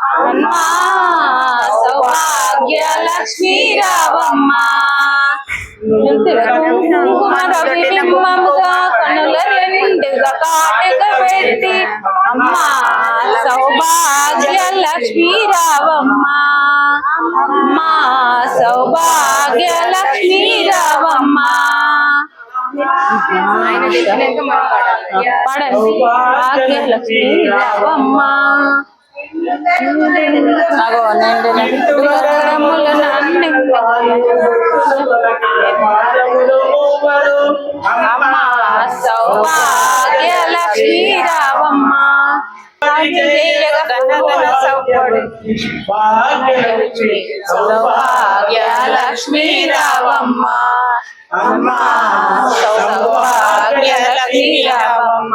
అమ్మా సౌభాగ్య లక్ష్మీ రావమ్మ. కుంకుమ రవిబింబముగా కనుల రెండుగా కాటుక పెట్టి అమ్మా సౌభాగ్య లక్ష్మీ రావమ్మ. అమ్మా సౌభాగ్య లక్ష్మీ రావమ్మ పాడండి భాగ్యలక్ష్మీ రావమ్మ. అగో నిండు నిండుగరముల అమ్మ సౌభాగ్య లక్ష్మీ రావమ్మ సౌభాగ్య లక్ష్మీ రావమ్మ అమ్మ సౌభాగ్య లక్ష్మీ రావమ్మ